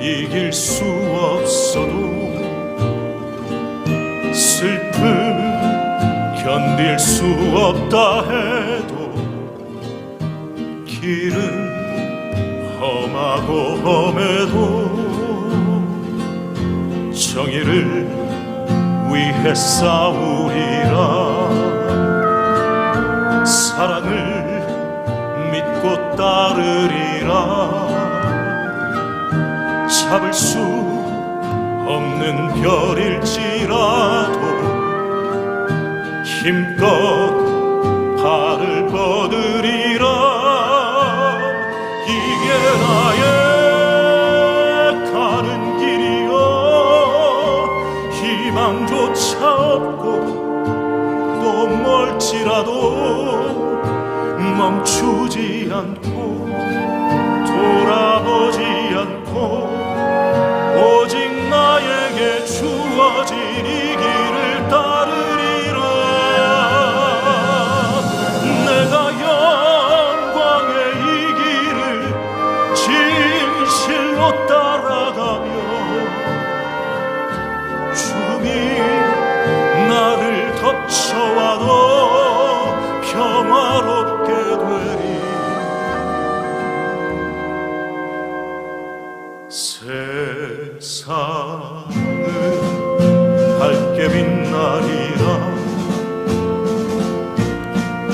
이길 수 없어도 슬픔 견딜 수 없다 해도 길은 험하고 험해도 정의를 위해 싸우리라. 사랑을 믿고 따르리라 잡을 수 없는 별일지라도 힘껏 발을 뻗으리라. 이게 나의 가는 길이여 희망조차 없고 또 멀지라도 멈추지 않고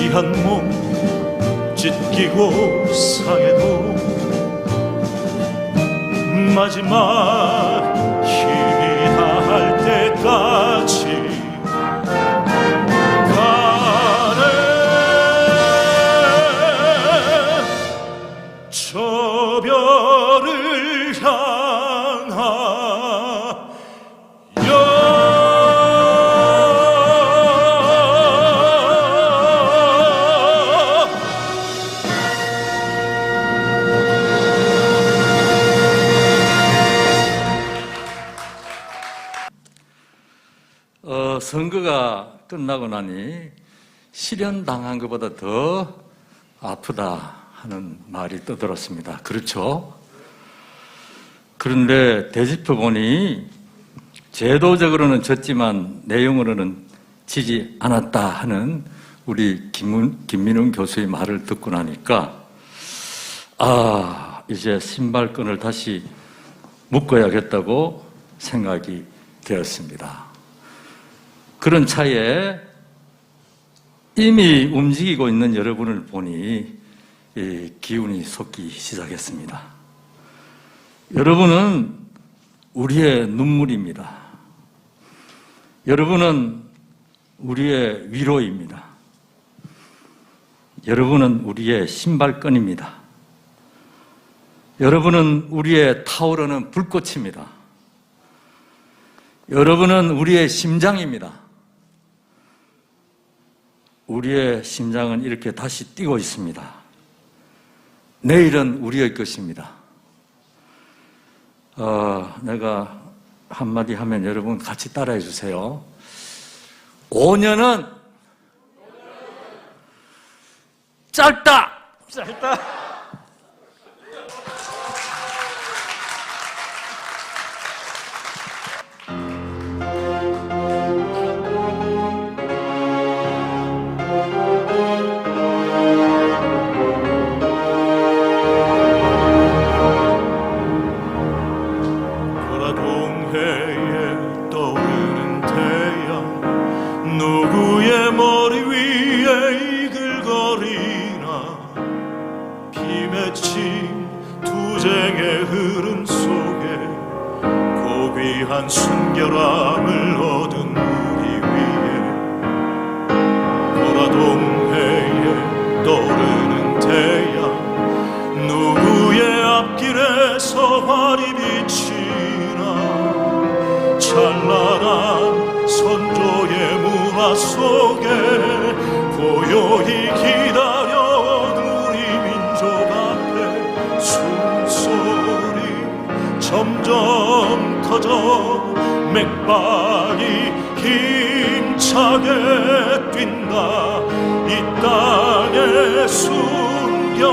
이한몸 찢기고 상해도 마지막 어, 선거가 끝나고 나니 실현당한 것보다 더 아프다 하는 말이 떠들었습니다. 그렇죠? 그런데 되짚어 보니 제도적으로는 졌지만 내용으로는 지지 않았다 하는 우리 김문, 김민웅 교수의 말을 듣고 나니까 아, 이제 신발끈을 다시 묶어야겠다고 생각이 되었습니다. 그런 차에 이미 움직이고 있는 여러분을 보니 이 기운이 솟기 시작했습니다. 여러분은 우리의 눈물입니다. 여러분은 우리의 위로입니다. 여러분은 우리의 신발끈입니다. 여러분은 우리의 타오르는 불꽃입니다. 여러분은 우리의 심장입니다. 우리의 심장은 이렇게 다시 뛰고 있습니다. 내일은 우리의 것입니다. 어, 내가 한마디 하면 여러분 같이 따라해 주세요. 5년은 짧다! 짧다! 귀한 순결함을 얻은 우리 위에. 보라동해에 떠오르는 태양 누구의 앞길에서 활이 비치나. 찬란한 선조의 문화 속에 고요히 기 맥박이 힘차게 뛴다. 이 땅에 순결하게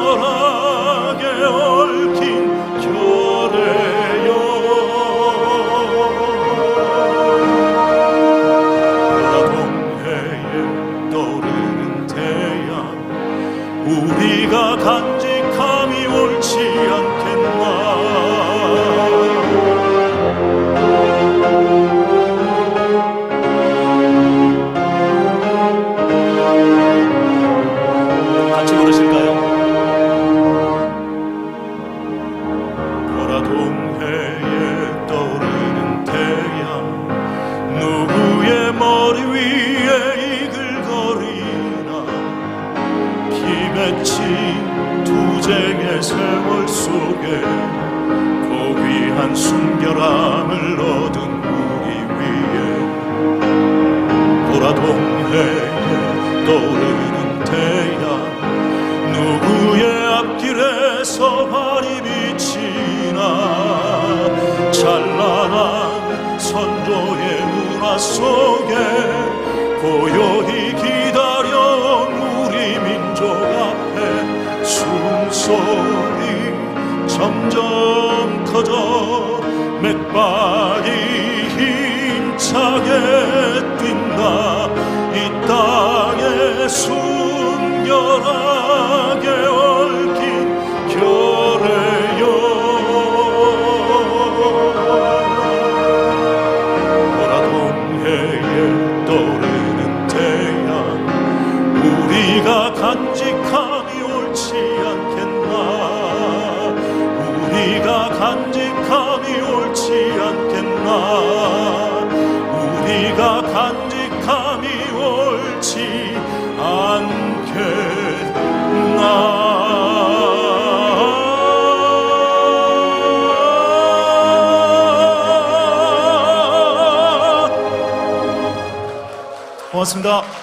고요히 기다려온 우리 민족 앞에 숨소리 점점 커져 맥박이 힘차게 뛴다. 이 땅에 숨겨라. 고맙습니다.